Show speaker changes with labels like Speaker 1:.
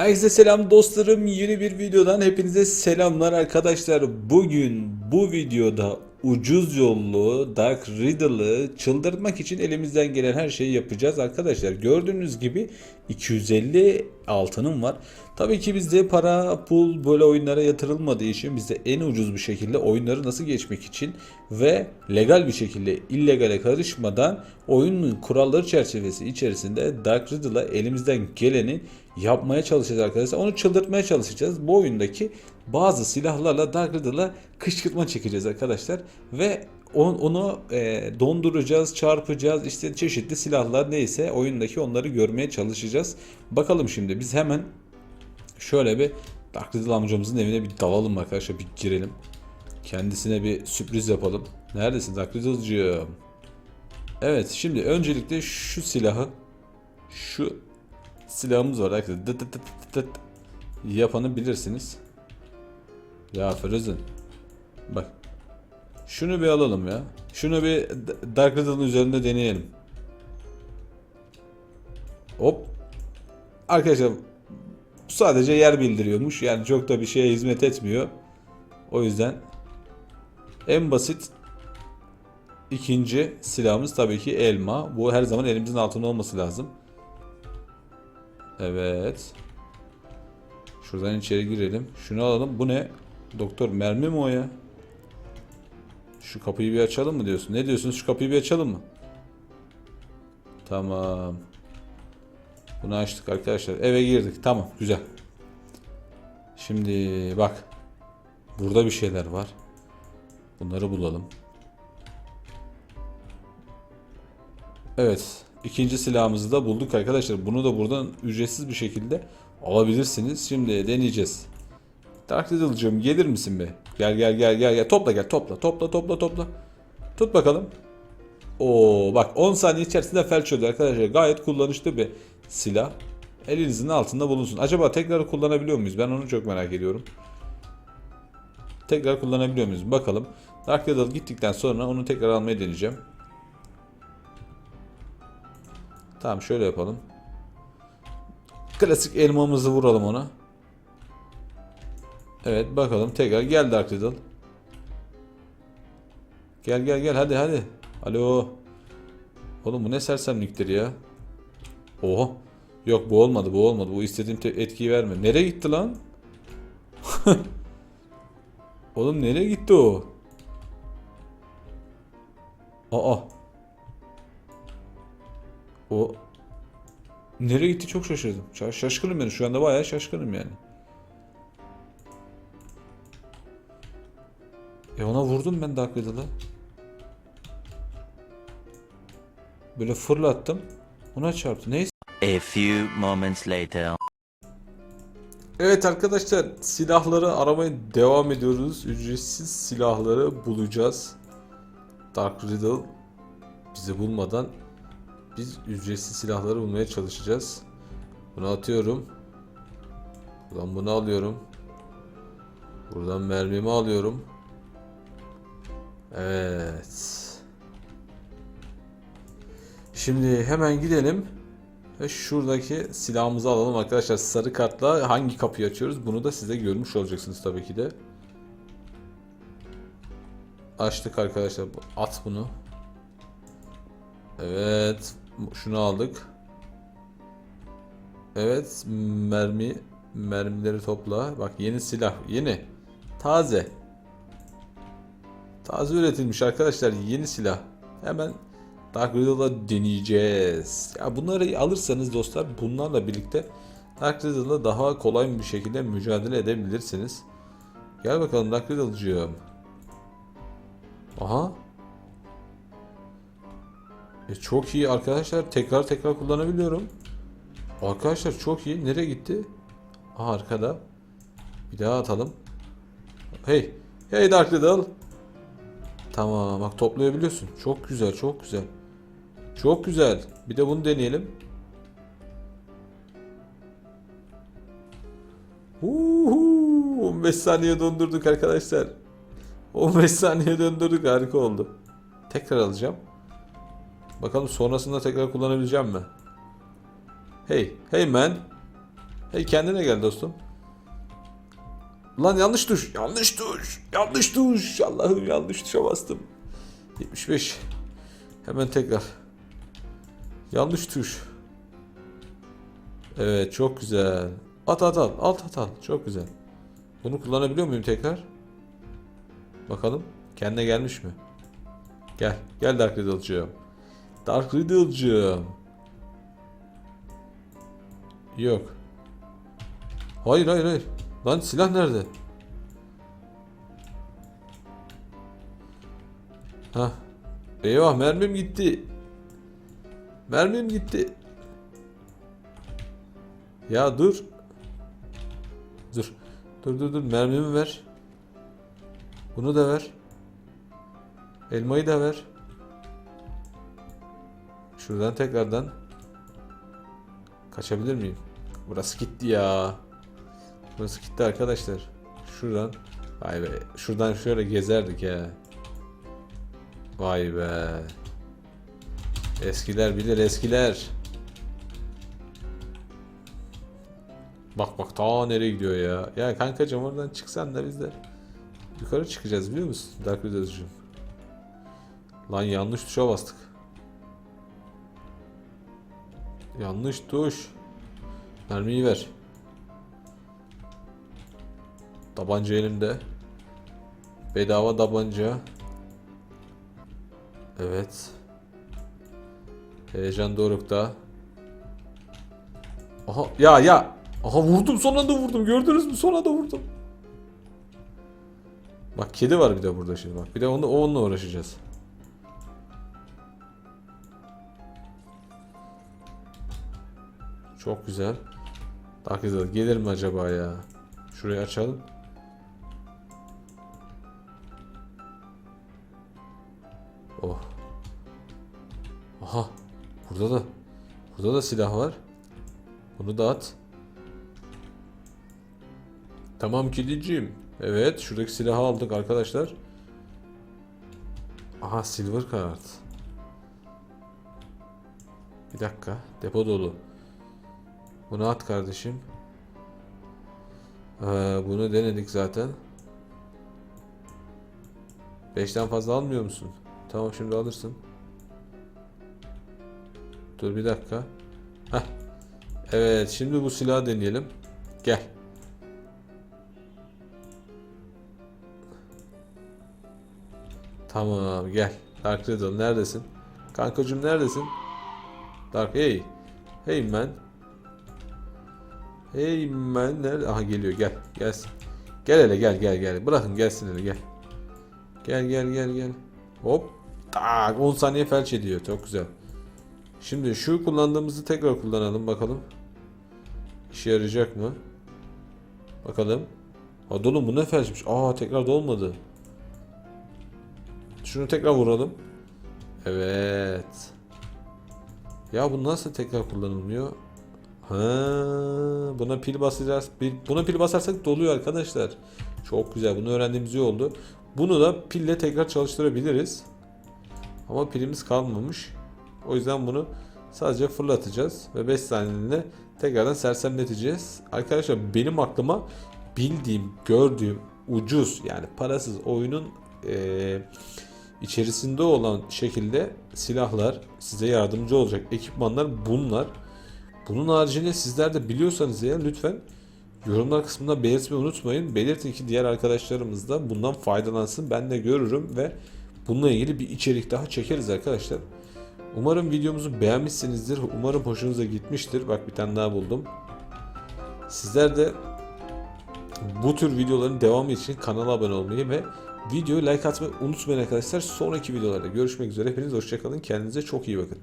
Speaker 1: Herkese selam dostlarım. Yeni bir videodan hepinize selamlar arkadaşlar. Bugün bu videoda ucuz yollu Dark Riddle'ı çıldırtmak için elimizden gelen her şeyi yapacağız arkadaşlar. Gördüğünüz gibi 250 altınım var. Tabii ki bizde para, pul böyle oyunlara yatırılmadığı için bizde en ucuz bir şekilde oyunları nasıl geçmek için ve legal bir şekilde illegale karışmadan oyunun kuralları çerçevesi içerisinde Dark Riddle'a elimizden geleni yapmaya çalışacağız arkadaşlar. Onu çıldırtmaya çalışacağız. Bu oyundaki bazı silahlarla Dark Riddle'a kışkırtma çekeceğiz arkadaşlar. Ve on- onu e, donduracağız, çarpacağız. İşte çeşitli silahlar neyse oyundaki onları görmeye çalışacağız. Bakalım şimdi biz hemen şöyle bir Dark Riddle amcamızın evine bir dalalım arkadaşlar. Bir girelim. Kendisine bir sürpriz yapalım. Neredesin Dark Riddle'cığım? Evet şimdi öncelikle şu silahı şu silahımız var arkadaşlar. Yapanı bilirsiniz. Ya Frozen. Bak. Şunu bir alalım ya. Şunu bir Dark Riddle'ın üzerinde deneyelim. Hop. Arkadaşlar sadece yer bildiriyormuş. Yani çok da bir şeye hizmet etmiyor. O yüzden en basit ikinci silahımız tabii ki elma. Bu her zaman elimizin altında olması lazım. Evet. Şuradan içeri girelim. Şunu alalım. Bu ne? Doktor mermi mi o ya? Şu kapıyı bir açalım mı diyorsun? Ne diyorsun? Şu kapıyı bir açalım mı? Tamam. Bunu açtık arkadaşlar. Eve girdik. Tamam. Güzel. Şimdi bak. Burada bir şeyler var. Bunları bulalım. Evet. ikinci silahımızı da bulduk arkadaşlar. Bunu da buradan ücretsiz bir şekilde alabilirsiniz. Şimdi deneyeceğiz. Dark Riddle'cığım gelir misin be? Gel gel gel gel gel. Topla gel topla topla topla topla. Tut bakalım. Oo bak 10 saniye içerisinde felç oldu arkadaşlar. Gayet kullanışlı bir silah. Elinizin altında bulunsun. Acaba tekrar kullanabiliyor muyuz? Ben onu çok merak ediyorum. Tekrar kullanabiliyor muyuz? Bakalım. Dark Riddle gittikten sonra onu tekrar almayı deneyeceğim. Tamam şöyle yapalım. Klasik elmamızı vuralım ona. Evet bakalım tekrar gel Dark Riddle. Gel gel gel hadi hadi. Alo. Oğlum bu ne sersemliktir ya. Oha. Yok bu olmadı bu olmadı. Bu istediğim te- etkiyi verme. Nereye gitti lan? Oğlum nereye gitti o? Aa. O nereye gitti çok şaşırdım. Şa- şaşkınım ben şu anda bayağı şaşkınım yani. E ona vurdum ben Dark Riddle'a. Böyle fırlattım. Ona çarptı. Neyse.
Speaker 2: A few moments later.
Speaker 1: Evet arkadaşlar silahları aramaya devam ediyoruz. Ücretsiz silahları bulacağız. Dark Riddle bizi bulmadan biz ücretsiz silahları bulmaya çalışacağız. Bunu atıyorum. Buradan bunu alıyorum. Buradan mermimi alıyorum. Evet. Şimdi hemen gidelim. Ve şuradaki silahımızı alalım arkadaşlar. Sarı kartla hangi kapıyı açıyoruz? Bunu da size görmüş olacaksınız tabii ki de. Açtık arkadaşlar. At bunu. Evet. Şunu aldık. Evet. Mermi. Mermileri topla. Bak yeni silah. Yeni. Taze. Taze üretilmiş arkadaşlar. Yeni silah. Hemen Dark Riddle'la deneyeceğiz. Ya bunları alırsanız dostlar bunlarla birlikte Dark Riddle'la daha kolay bir şekilde mücadele edebilirsiniz. Gel bakalım Dark Riddle'cığım. Aha. E çok iyi arkadaşlar. Tekrar tekrar kullanabiliyorum. Arkadaşlar çok iyi. Nereye gitti? Aha arkada. Bir daha atalım. Hey. Hey Dark Riddle. Tamam bak toplayabiliyorsun. Çok güzel çok güzel. Çok güzel. Bir de bunu deneyelim. Uhu, 15 saniye dondurduk arkadaşlar. 15 saniye döndürdük harika oldu. Tekrar alacağım. Bakalım sonrasında tekrar kullanabileceğim mi? Hey, hey man. Hey kendine gel dostum. Lan yanlış tuş. Yanlış tuş. Yanlış tuş. Allah'ım yanlış tuşa bastım. 75. Hemen tekrar. Yanlış tuş. Evet çok güzel. At at at. Alt at at. Çok güzel. Bunu kullanabiliyor muyum tekrar? Bakalım. Kendine gelmiş mi? Gel. Gel Dark Riddle'cığım. Dark Riddle'cığım. Yok. Hayır hayır hayır. Lan silah nerede? Ha. Eyvah mermim gitti. Mermim gitti. Ya dur. Dur. Dur dur dur mermimi ver. Bunu da ver. Elmayı da ver. Şuradan tekrardan. Kaçabilir miyim? Burası gitti ya. Burası gitti arkadaşlar. Şuradan. Vay be. Şuradan şöyle gezerdik ya. Vay be. Eskiler bilir eskiler. Bak bak ta nereye gidiyor ya. Ya kankacım oradan çıksan da biz de yukarı çıkacağız biliyor musun? Dark Riddle'cığım. Lan yanlış tuşa bastık. Yanlış tuş. Mermiyi ver. Tabanca elimde. Bedava tabanca. Evet. Heyecan dorukta. Aha ya ya. Aha vurdum son anda vurdum. Gördünüz mü? Son anda vurdum. Bak kedi var bir de burada şimdi bak. Bir de onu onunla uğraşacağız. Çok güzel. Riddle gelir mi acaba ya? Şurayı açalım. Oh. Aha. Burada da. Burada da silah var. Bunu da at. Tamam kediciğim. Evet şuradaki silahı aldık arkadaşlar. Aha silver kart. Bir dakika. Depo dolu. Bunu at kardeşim. Ee, bunu denedik zaten. 5'ten fazla almıyor musun? Tamam şimdi alırsın. Dur bir dakika. Heh. Evet şimdi bu silahı deneyelim. Gel. Tamam gel. Dark Riddle neredesin? Kankacım neredesin? Dark hey. Hey man. Hey man nerede? Aha geliyor gel. Gelsin. Gel hele gel gel gel. Bırakın gelsin hele gel. Gel gel gel gel. Hop. Tak 10 saniye felç ediyor. Çok güzel. Şimdi şu kullandığımızı tekrar kullanalım bakalım. İşe yarayacak mı? Bakalım. Aa dolu bu ne felçmiş? Aa tekrar dolmadı. Şunu tekrar vuralım. Evet. Ya bu nasıl tekrar kullanılmıyor? Ha, buna pil basacağız. Buna pil basarsak doluyor arkadaşlar. Çok güzel. Bunu öğrendiğimiz iyi oldu. Bunu da pille tekrar çalıştırabiliriz. Ama pilimiz kalmamış. O yüzden bunu sadece fırlatacağız ve 5 saniyeliğine tekrardan sersemleteceğiz. Arkadaşlar benim aklıma bildiğim, gördüğüm ucuz yani parasız oyunun eee, içerisinde olan şekilde silahlar, size yardımcı olacak ekipmanlar bunlar. Bunun haricinde sizler de biliyorsanız eğer lütfen yorumlar kısmında belirtmeyi unutmayın. Belirtin ki diğer arkadaşlarımız da bundan faydalansın. Ben de görürüm ve bununla ilgili bir içerik daha çekeriz arkadaşlar. Umarım videomuzu beğenmişsinizdir. Umarım hoşunuza gitmiştir. Bak bir tane daha buldum. Sizler de bu tür videoların devamı için kanala abone olmayı ve videoyu like atmayı unutmayın arkadaşlar. Sonraki videolarda görüşmek üzere. Hepiniz hoşçakalın. Kendinize çok iyi bakın.